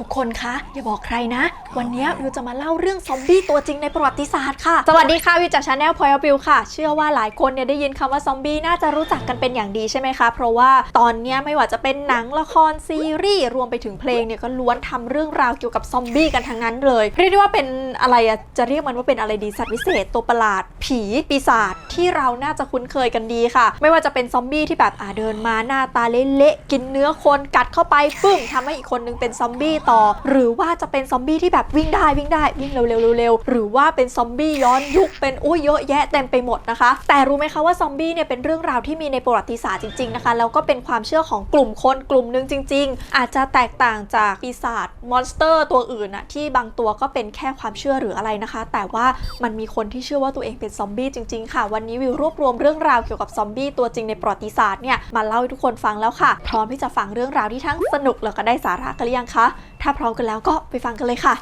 ทุกคนคะอย่าบอกใครนะ วันนี้วิวจะมาเล่าเรื่องซอมบี้ตัวจริงในประวัติศาสตร์ค่ะ สวัสดีค่ะวิวจากชาแนลพอยวิวค่ะ เชื่อว่าหลายคนเนี่ยได้ยินคำว่าซอมบี้น่าจะรู้จักกันเป็นอย่างดีใช่ไหมคะ เพราะว่าตอนนี้ไม่ว่าจะเป็นหนังละครซีรีส์รวมไปถึงเพลงเนี่ยก็ล้วนทำเรื่องราวเกี่ยวกับซอมบี้กันทั้งนั้นเลยเรียกได้ว่าเป็นอะไรอะจะเรียกมันว่าเป็นอะไรดีสัตว์วิเศษตัวประหลาด ผีปีศาจที่เราน่าจะคุ้นเคยกันดีค่ะ ไม่ว่าจะเป็นซอมบี้ที่แบบอ่าเดินมาหน้าตาเละๆกินเนื้อคนกัดเข้าไปปึ้งทำให้อีกคนนึงเป็นซอมบี้ต่อ หรือว่าจะเป็นซอมบี้ที่แบบวิ่งได้วิ่งได้วิ่งเร็วๆเร็วๆหรือว่าเป็นซอมบี้ย้อนยุคเป็นอุ้ยเยอะแยะเต็มไปหมดนะคะ แต่รู้ไหมคะว่าซอมบี้เนี่ยเป็นเรื่องราวที่มีในประวัติศาสตร์จริงๆนะคะแล้วก็เป็นความเชื่อของกลุ่มคนกลุ่มหนึ่งจริง ๆ อาจจะแตกต่างจากปีศาจมอนสเตอร์ตัวอื่นอะที่บางตัวก็เป็นแค่ความเชื่อหรืออะไรนะคะ แต่ว่ามันมีคนที่เชื่อว่าตัวเองเป็นซอมบี้จริงๆค่ะ วันนี้วิวรวบรวมเรื่องราวเกี่ยวกับซอมบี้ตัวจริงในประวัติศาสตร์เนี่ยมาเล่าให้ทุกคนฟังแล้วค่ะ พร้อมที่จะฟังเรื่องราวที่ทั้งสนุกแล้วก็ได้สาระกันหรือยังคะถ้าพร้อมกันแล้วก็ไปฟังกันเลยค่ะ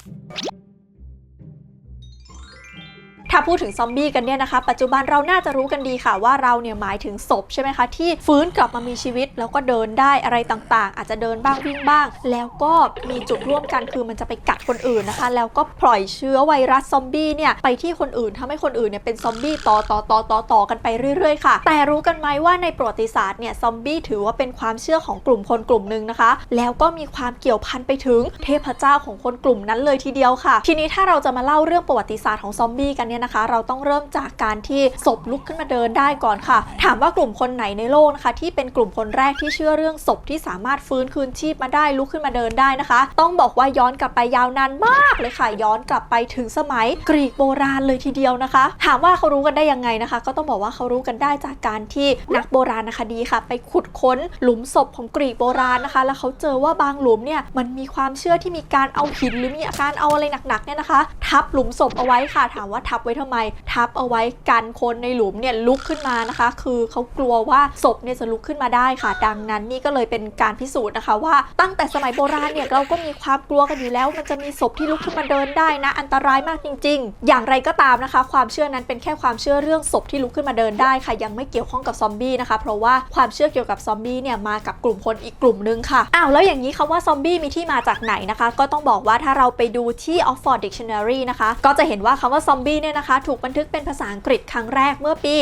ถ้าพูดถึงซอมบี้กันเนี่ยนะคะ ปัจจุบันเราน่าจะรู้กันดีค่ะว่าเราเนี่ยหมายถึงศพใช่ไหมคะ ที่ฟื้นกลับมามีชีวิตแล้วก็เดินได้อะไรต่างๆ อาจจะเดินบ้างวิ่งบ้าง แล้วก็มีจุดร่วมกันคือมันจะไปกัดคนอื่นนะคะ แล้วก็ปล่อยเชื้อไวรัสซอมบี้เนี่ยไปที่คนอื่นทำให้คนอื่นเนี่ยเป็นซอมบี้ต่อต่อต่อต่อต่อกันไปเรื่อยๆค่ะ แต่รู้กันไหมว่าในประวัติศาสตร์เนี่ยซอมบี้ถือว่าเป็นความเชื่อของกลุ่มคนกลุ่มหนึ่งนะคะ แล้วก็มีความเกี่ยวพันไปถึงเทพเจ้าของคนกลุ่มนั้นเลยทีเดียวค่ะ ทีนี้ถ้าเราจะมาเล่าเรื่องประวัติศาสตร์ของซอมบี้กันเนี่ยนะคะ เราต้องเริ่มจากการที่ศพลุกขึ้นมาเดินได้ก่อนค่ะ ถามว่ากลุ่มคนไหนในโลกนะคะ ที่เป็นกลุ่มคนแรกที่เชื่อเรื่องศพที่สามารถฟื้นคืนชีพมาได้ลุกขึ้นมาเดินได้นะคะ ต้องบอกว่าย้อนกลับไปยาวนานมากเลยค่ะ ย้อนกลับไปถึงสมัยกรีกโบราณเลยทีเดียวนะคะ ถามว่าเขารู้กันได้ยังไงนะคะ ก็ต้องบอกว่าเขารู้กันได้จากการที่นักโบราณคดีค่ะ ไปขุดค้นหลุมศพของกรีกโบราณนะคะ แล้วเขาเจอว่าบางหลุมเนี่ยมันมีความเชื่อที่มีการเอาหินหรือมีอาการเอาอะไรหนักๆเนี่ยนะคะ ทับหลุมศพเอาไว้ค่ะ ถามว่าทับไว้ทำไม ทับเอาไว้กันคนในหลุมเนี่ยลุกขึ้นมานะคะ คือเขากลัวว่าศพเนี่ยจะลุกขึ้นมาได้ค่ะ ดังนั้นนี่ก็เลยเป็นการพิสูจน์นะคะ ว่าตั้งแต่สมัยโบราณเนี่ยเราก็มีความกลัวกันอยู่แล้ว มันจะมีศพที่ลุกขึ้นมาเดินได้นะ อันตรายมากจริง ๆ อย่างไรก็ตามนะคะ ความเชื่อนั้นเป็นแค่ความเชื่อเรื่องศพที่ลุกขึ้นมาเดินได้ค่ะ ยังไม่เกี่ยวข้องกับซอมบี้นะคะ เพราะว่าความเชื่อเกี่ยวกับซอมบี้เนี่ยมากับกลุ่มคนอีกกลุ่มนึงค่ะอ้าวแล้วอย่างนี้คำว่าซอมบี้มีที่มาจากไหนนะคะ ก็ต้องบอกว่าถ้าเราไปดูที่ Oxford Dictionary นะคะ ก็จะเห็นว่าคำว่าซอมบี้เนี่ยนะคะ ถูกบันทึกเป็นภาษาอังกฤษครั้งแรกเมื่อปี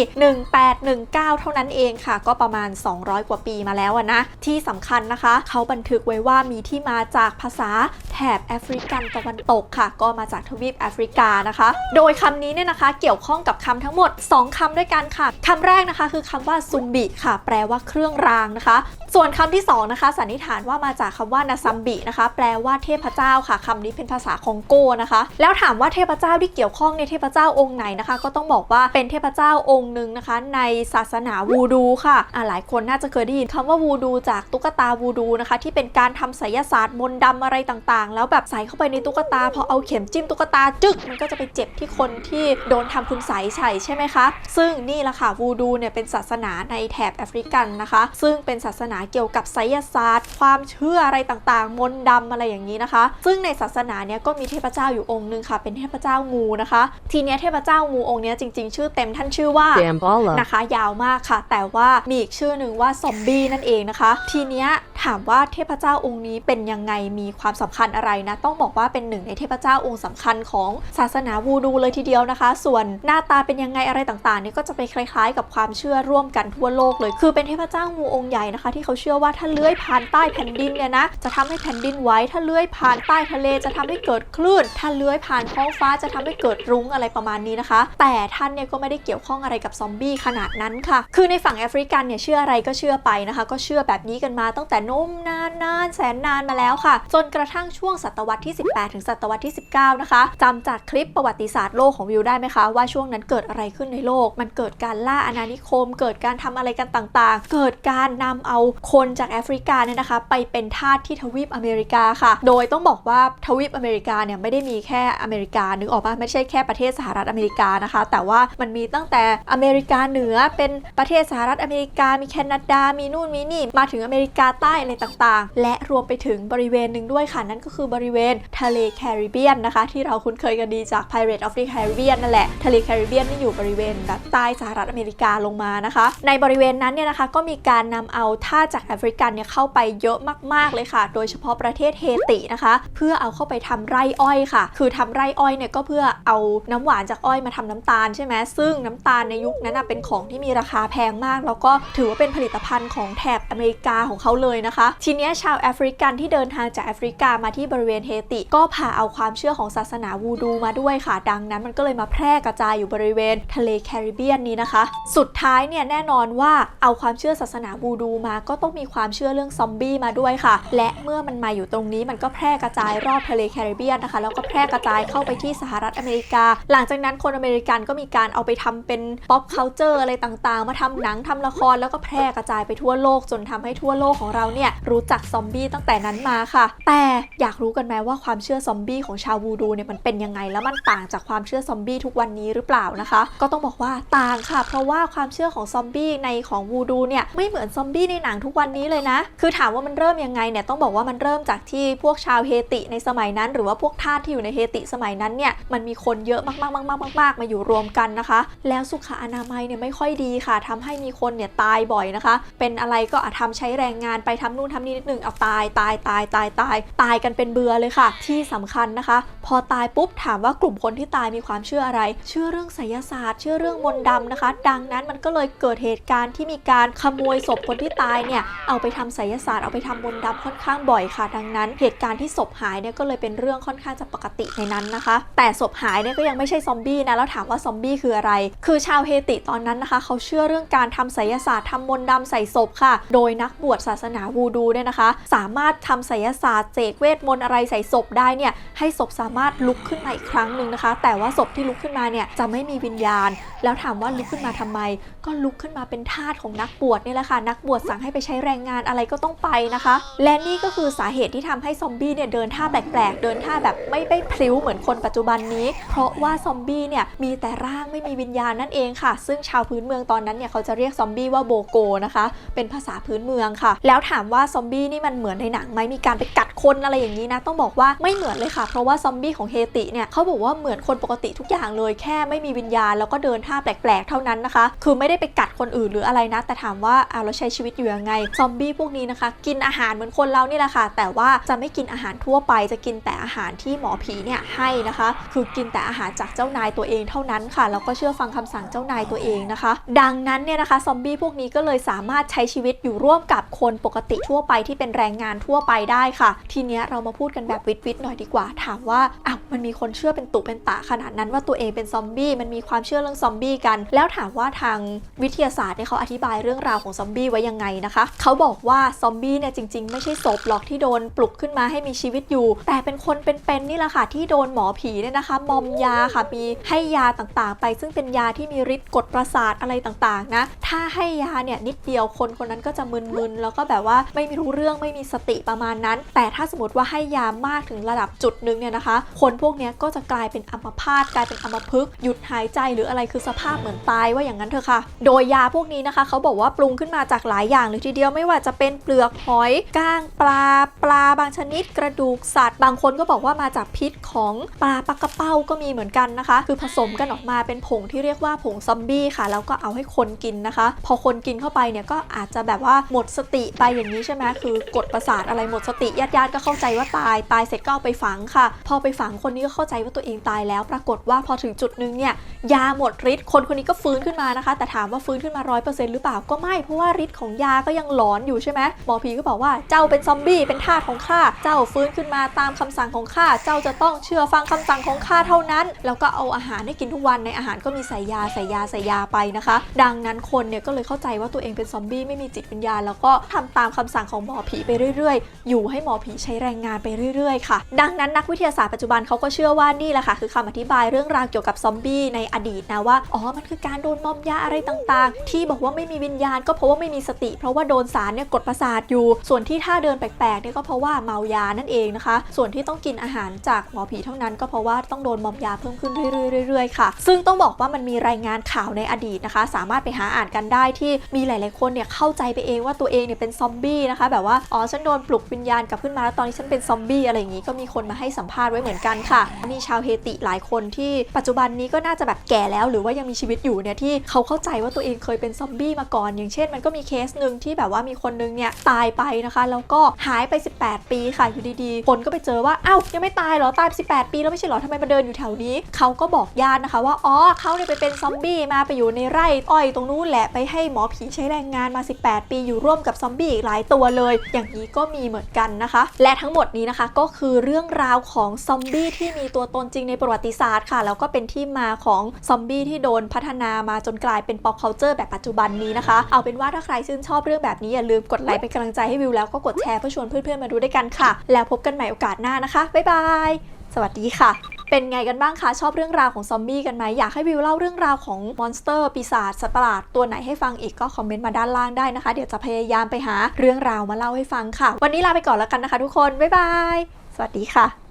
1819 เท่านั้นเองค่ะ ก็ประมาณ 200 กว่าปีมาแล้วนะ ที่สำคัญนะคะ เขาบันทึกไว้ว่ามีที่มาจากภาษาแถบแอฟริกันตะวันตกค่ะ ก็มาจากทวีปแอฟริกานะคะ โดยคำนี้เนี่ยนะคะเกี่ยวข้องกับคำทั้งหมด 2คำด้วยกันค่ะคำแรกนะคะคือคำว่าซุมบิค่ะ แปลว่าเครื่องรางนะคะ ส่วนคำที่สองนะคะสันนิษฐานว่ามาจากคำว่านาซัมบินะคะ แปลว่าเทพเจ้าค่ะคำนี้เป็นภาษาคองโกนะคะ แล้วถามว่าเทพเจ้าที่เกี่ยวข้องในยเทพเจ้าองค์ไหนนะคะ ก็ต้องบอกว่าเป็นเทพเจ้าองค์หนึ่งนะคะ ในศาสนาวูดูค่ะอ่าหลายคนน่าจะเคยได้ยินคำว่าวูดูจากตุ๊กตาวูดูนะคะ ที่เป็นการทำไสยศาสตร์มนต์ดำอะไรต่างๆ แล้วแบบใส่เข้าไปในตุ๊กตาพอเอาเข็มจิ้มตุ๊กตาจึกมันก็จะไปเจ็บที่คนที่โดนทำคุณไสยใส่ใช่ไหมคะ ซึ่งนี่แหละค่ะวูดูเนี่ยเป็นศาสนาในแถบแอฟริกันนะคะ ซึ่งเป็นศาสนาเกี่ยวกับไสยศาสตร์ ความเชื่ออะไรต่างๆ มนต์ดำอะไรอย่างนี้นะคะ ซึ่งในศาสนาเนี่ยก็มีเทพเจ้าอยู่องค์หนึ่งค่ะ เป็นเทพเจ้างูนะคะ ทีเนี้ยเทพเจ้างูองค์เนี้ยจริง ๆ ชื่อเต็มท่านชื่อว่า Damballa. นะคะ ยาวมากค่ะ แต่ว่ามีอีกชื่อหนึ่งว่าซอมบี้นั่นเองนะคะ ทีเนี้ยถามว่าเทพเจ้าองค์นี้เป็นยังไงมีความสำคัญอะไรนะ ต้องบอกว่าเป็นหนึ่งในเทพเจ้าองค์สำคัญของศาสนาวูดูเลยทีเดียวนะคะ ส่วนหน้าตาเป็นยังไงอะไรต่างๆนี่ก็จะไปคล้ายๆ กับความเชื่อร่วมกันทั่วโลกเลย คือเป็นเทพเจ้างูองค์ใหญ่นะคะ ที่เขาเชื่อว่าถ้าเลื้อยผ่านใต้แผ่นดินเนี่ยนะจะทำให้แผ่นดินไหวถ้าเลื้อยผ่านใต้ทะเลจะทำให้เกิดคลื่น ถ้าเลื้อยผ่านท้องฟ้าจะทำให้เกิดรุ้งอะไรประมาณนี้นะคะ แต่ท่านเนี่ยก็ไม่ได้เกี่ยวข้องอะไรกับซอมบี้ขนาดนั้นค่ะ คือในฝั่งแอฟริกันเนี่ยเชื่ออะไรก็เชื่อไปนะคะ ก็เชื่อแบบนี้กันมาตั้งแต่นมนานนานแสนนานมาแล้วค่ะ จนกระทั่งช่ววงศตวรรษที่ 18 ถึงศตวรรษที่ 19 นะคะจำจากคลิปประวัติศาสตร์โลกของวิวได้ไหมคะ ว่าช่วงนั้นเกิดอะไรขึ้นในโลก มันเกิดการล่าอาณานิคม เกิดการทำอะไรกันต่างๆ เกิดการนำเอาคนจากแอฟริกาเนี่ยนะคะ ไปเป็นทาสที่ทวีปอเมริกาค่ะ โดยต้องบอกว่าทวีปอเมริกาเนี่ยไม่ได้มีแค่อเมริกานึกออกปะไม่ใช่แค่ประเทศสหรัฐอเมริกานะคะ แต่ว่ามันมีตั้งแต่อเมริกาเหนือเป็นประเทศสหรัฐอเมริกา มีแคนาดา มีนู่นมีนี่ มาถึงอเมริกาใต้อะไรต่างๆ และรวมไปถึงบริเวณหนึ่งด้วยค่ะนั่นก็คือบริเวณทะเลแคริบเบียนนะคะ ที่เราคุ้นเคยกันดีจาก Pirate of the Caribbean นั่นแหละ ทะเลแคริบเบียนนี่อยู่บริเวณแบบใต้สหรัฐอเมริกาลงมานะคะ ในบริเวณนั้นเนี่ยนะคะก็มีการนำเอาท่าจากแอฟริกันเนี่ยเข้าไปเยอะมากๆเลยค่ะ โดยเฉพาะประเทศเฮตินะคะ เพื่อเอาเข้าไปทำไร่อ้อยค่ะ คือทำไร่อ้อยเนี่ยก็เพื่อเอาน้ำหวานจากอ้อยมาทำน้ำตาลใช่ไหมซึ่งน้ำตาลในยุคนั้นเป็นของที่มีราคาแพงมาก แล้วก็ถือว่าเป็นผลิตภัณฑ์ของแถบอเมริกาของเขาเลยนะคะ ทีนี้ชาวแอฟริกันที่เดินทางจากแอฟริกามาที่บริเวณเฮติ ก็พาเอาความเชื่อของศาสนาวูดูมาด้วยค่ะ ดังนั้นมันก็เลยมาแพร่กระจายอยู่บริเวณทะเลแคริบเบียนนี้นะคะ สุดท้ายเนี่ยแน่นอนว่าเอาความเชื่อศาสนาวูดูมาก็ต้องมีความเชื่อเรื่องซอมบี้มาด้วยค่ะ และเมื่อมันมาอยู่ตรงนี้มันก็แพร่กระจายรอบทะเลแคริบเบียนนะคะแล้วก็แพร่กระจายเข้าไปที่สหรัฐอเมริกา หลังจากนั้นคนอเมริกันก็มีการเอาไปทำเป็น pop culture อร์อะไรต่างๆ มาทำหนังทำละครแล้วก็แพร่กระจายไปทั่วโลกจนทำให้ทั่วโลกของเราเนี่ยรู้จักซอมบี้ตั้งแต่นั้นมาค่ะ แต่อยากรู้กันไหมว่าความเชื่อซอมบี้ของชาววูดูเนี่ยมันเป็นยังไง แล้วมันต่างจากความเชื่อซอมบี้ทุกวันนี้หรือเปล่านะคะ ก็ต้องบอกว่าต่างค่ะ เพราะว่าความเชื่อของซอมบี้ในของวูดูเนี่ยไม่เหมือนซอมบี้ในหนังทุกวันนี้เลยนะ คือถามว่ามันเริ่มยังไงเนี่ยต้องบอกว่ามันเริ่มจากที่พวกชาวเฮติในสมัยนั้น หรือว่าพวกทาสที่อยู่ในเฮติสมัยนั้นเนี่ยมันมีคนเยอะมากๆๆๆๆๆมาอยู่รวมกันนะคะ แล้วสุขอนามัยเนี่ยไม่ค่อยดีค่ะทำให้มีคนเนี่ยตายบ่อยนะคะ เป็นอะไรก็อาจทำใช้แรงงานไปทำนู่นทำนี่นิดหนึ่งเอาตายตายตายตายตายตายกันเป็นเบื่อเลยค่ะ ที่สำคัญนะคะ พอตายปุ๊บถามว่ากลุ่มคนที่ตายมีความเชื่ออะไร เชื่อเรื่องไสยศาสตร์ เชื่อเรื่องมนต์ดำนะคะ ดังนั้นมันก็เลยเกิดเหตุการณ์ที่มีการขโมยศพคนที่ตายเนี่ยเอาไปทำไสยศาสตร์เอาไปทำมนต์ดำค่อนข้างบ่อยค่ะ ดังนั้น เหตุการณ์ที่ศพหายเนี่ยก็เลยเป็นเรื่องค่อนข้างจะปกติในนั้นนะคะ แต่ศพหายเนี่ยก็ยังไม่ใช่ซอมบี้นะแล้วถามว่าซอมบี้คืออะไร คือชาวเฮติตอนนั้นนะคะ เขาเชื่อเรื่องการทำไสยศาสตร์ทำมนต์ดำใส่ศพค่ะ โดยนักบวชศาสนาวูดูเนี่ยนะคะ สามารถทำไสยศาสตร์เสกเวทมนต์อะไรใส่ศพได้เนี่ยให้ศพสามารถลุกขึ้นมาอีกครั้งหนึ่งนะคะ แต่ว่าศพที่ลุกขึ้นมาเนี่ยจะไม่มีวิญญาณ แล้วถามว่าลุกขึ้นมาทำไม ก็ลุกขึ้นมาเป็นทาสของนักบวชนี่แหละค่ะนักบวชสั่งให้ไปใช้แรงงานอะไรก็ต้องไปนะคะ และนี่ก็คือสาเหตุที่ทำให้ซอมบี้เนี่ยเดินท่าแปลกๆเดินท่าแบบไม่ไม่พลิ้วเหมือนคนปัจจุบันนี้ เพราะว่าซอมบี้เนี่ยมีแต่ร่างไม่มีวิญญาณนั่นเองค่ะ ซึ่งชาวพื้นเมืองตอนนั้นเนี่ยเขาจะเรียกซอมบี้ว่าโบโกนะคะ เป็นภาษาพื้นเมืองค่ะ แล้วถามว่าซอมบี้นี่มันเหมือนในหนังไหมมีการไปกัดคนอะไรอย่างนี้นะต้องบอกว่าไม่เหมือนเลยค่ะ เพราะว่าซอมบี้ของเฮติเนี่ยเขาบอกว่าเหมือนคนปกติทุกอย่างเลยแค่ไม่มีวิญญาณแล้วก็เดินท่าแปลกๆ เท่านั้นนะคะ คือไม่ได้ไปกัดคนอื่นหรืออะไรนะ แต่ถามว่าเอาเราใช้ชีวิตอยู่ยังไงซอมบี้พวกนี้นะคะ กินอาหารเหมือนคนเรานี่แหละค่ะ แต่ว่าจะไม่กินอาหารทั่วไปจะกินแต่อาหารที่หมอผีเนี่ยให้นะคะ คือกินแต่อาหารจากเจ้านายตัวเองเท่านั้นค่ะแล้วก็เชื่อฟังคำสั่งเจ้านายตัวเองนะคะ ดังนั้นเนี่ยนะคะซอมบี้พวกนี้ก็เลยสามารถใช้ชีวิตอยู่ร่วมกับคนปกติทั่วไปที่เป็นแรงงานทั่วไปได้ค่ะ ทีเนี้ยเรามาพูดกันแบบวิทวิทหน่อยดีกว่า ถามว่าอ้าวมันมีคนเชื่อเป็นตุเป็นตะขนาดนั้นว่าตัวเองเป็นซอมบี้มันมีความเชื่อเรื่องซอมบี้กัน แล้วถามว่าทางวิทยาศาสตร์เนี่ยเขาอธิบายเรื่องราวของซอมบี้ไว้ยังไงนะคะเขาบอกว่าซอมบี้เนี่ยจริง ๆ ไม่ใช่ศพหรอกที่โดนปลุกขึ้นมาให้มีชีวิตอยู่ แต่เป็นคนเป็นๆนี่แหละค่ะที่โดนหมอผีเนี่ยนะคะมอมยาค่ะมีให้ยาต่างๆ ไป ซึ่งเป็นยาที่มีฤทธิ์กดประสาทอะไรต่างๆนะถ้าให้ยาเนี่ยนิดเดียวคนคนนั้นก็จะมึนๆแล้วก็แบบว่าไม่มีรู้เรื่องไม่มีสติประมาณนั้น แต่ถ้าสมมติว่าให้ยามากถึงระดับจุดหนึ่งเนี่ยนะคะ คนพวกนี้ก็จะกลายเป็นอัมพาตกลายเป็นอัมพฤกษ์หยุดหายใจหรืออะไรคือสภาพเหมือนตายว่าอย่างนั้นเถอะค่ะ โดยยาพวกนี้นะคะ เขาบอกว่าปรุงขึ้นมาจากหลายอย่างเลยทีเดียวไม่ว่าจะเป็นเปลือกหอยก้างปลาปลาบางชนิด กระดูกสัตว์ บางคนก็บอกว่ามาจากพิษของปลาปลากระเป้าก็มีเหมือนกันนะคะ คือผสมกันออกมาเป็นผงที่เรียกว่าผงซอมบี้ค่ะ แล้วก็เอาให้คนกินนะคะ พอคนกินเข้าไปเนี่ยก็อาจจะแบบว่าหมดสติไปอย่างนี้ใช่ไหมคือกดประสาทอะไรหมดสติญาติญาติๆก็เข้าใจว่าตาย ตายเสร็จก็เอาไปฝังค่ะ พอไปฝังคนนี้ก็เข้าใจว่าตัวเองตายแล้ว ปรากฏว่าพอถึงจุดนึงเนี่ยยาหมดฤทธิ์คนคนนี้ก็ฟื้นขึ้นมานะคะ แต่ถามว่าฟื้นขึ้นมาร้อยเปอร์เซ็นต์หรือเปล่าก็ไม่ เพราะว่าฤทธิ์ของยาก็ยังหลอนอยู่ใช่ไหมหมอผีก็บอกว่าเจ้าเป็นซอมบี้เป็นทาสของข้าเจ้าฟื้นขึ้นมาตามคำสั่งของข้าเจ้าจะต้องเชื่อฟังคำสั่งของข้าเท่านั้น แล้วก็เอาอาหารให้กินทุกวันในอาหารก็มีใส่ยาใส่ยาใส่ยาไปนะคะ ดังนั้นคนเนี่ยก็เลยเข้าใจว่าตัวเองเป็นซอมบี้ไม่มีจิตวิญญาณแล้วก็ทำตามคำสั่งของหมอผีไปเรื่อยๆ อยู่ให้หมอผีใช้แรงงานไปเรื่อยๆ ค่ะ ดังนั้นนักวิทยาศาสตร์ปัจจุบันเขาก็เชื่อว่านี่แหละค่ะ คือคำอธิบายเรื่องราวเกี่ยวกับซอมบี้ในอดีตนะว่า อ๋อ มันคือการโดนมอมยาอะไรต่างๆ ที่บอกว่าไม่มีวิญญาณก็เพราะว่าไม่มีสติ เพราะว่าโดนสารเนี่ยกดประสาทอยู่ ส่วนที่ท่าเดินแปลกๆเนี่ยก็เพราะว่าเมายานั่นเองนะคะ ส่วนที่ต้องกินอาหารจากหมอผีเท่านั้น ก็เพราะว่าต้องโดนมอมยาเพิ่มขึ้นเรื่อยๆๆๆค่ะ ซึ่งต้องบอกว่ามันมีรายงานข่าวในอดีตนะคะ สามารถไปหาอ่านกันได้ที่มีหลาย ๆ คนเนี่ยเข้าใจไปเองว่าตัวเองเนี่ยเป็นซอมบี้นะคะแบบว่าอ๋อฉันโดนปลุกวิญญาณกลับขึ้นมาแล้วตอนนี้ฉันเป็นซอมบี้อะไรอย่างนี้ก็มีคนมาให้สัมภาษณ์ไว้เหมือนกันค่ะ มีชาวเฮติหลายคนที่ปัจจุบันนี้ก็น่าจะแบบแก่แล้ว หรือว่ายังมีชีวิตอยู่เนี่ยที่เขาเข้าใจว่าตัวเองเคยเป็นซอมบี้มาก่อน อย่างเช่น มันก็มีเคสหนึ่งที่แบบว่ามีคนนึงเนี่ยตายไปนะคะ แล้วก็หายไป 18 ปีค่ะอยู่ดีๆ คนก็ไปเจอว่าอ้าวยังไม่ตายเหรอตายไป18 ปีแล้วไม่ใช่เหรอทำไมมาเดินอยู่แถวนี้เขาก็บอกญาตินะคะว่าอ๋อเขาเนี่ยไปเป็นซอมบี้มาไปอยู่ในไร่อ้อยตรงนู้นแหละไปให้หมอผีใช้แรงงานมา 18 ปีอยู่ร่วมกับซอมบี้อีกหลายตัวเลย อย่างนี้ก็มีเหมือนกันนะคะ และทั้งหมดนี้นะคะ ก็คือเรื่องราวของซอมบี้ที่มีตัวตนจริงในประวัติศาสตร์ค่ะ แล้วก็เป็นที่มาของซอมบี้ที่โดนพัฒนามาจนกลายเป็น pop culture แบบปัจจุบันนี้นะคะ เอาเป็นว่าถ้าใครชื่นชอบเรื่องแบบนี้อย่าลืมกดไลค์เป็นกำลังใจให้วิวแล้วก็กดแชร์เพื่อชวนเพื่อนๆมาดูด้วยกันค่ะ แล้วพบกันใหม่โอกาสหน้านะคะบ๊ายบายสวัสดีค่ะ เป็นไงกันบ้างคะชอบเรื่องราวของซอมบี้กันไหมอยากให้วิวเล่าเรื่องราวของมอนสเตอร์ปีศาจสัตว์ประหลาดตัวไหนให้ฟังอีกก็คอมเมนต์มาด้านล่างได้นะคะ เดี๋ยวจะพยายามไปหาเรื่องราวมาเล่าให้ฟังค่ะ วันนี้ลาไปก่อนแล้วกันนะคะ ทุกคนบ๊ายบายสวัสดีค่ะ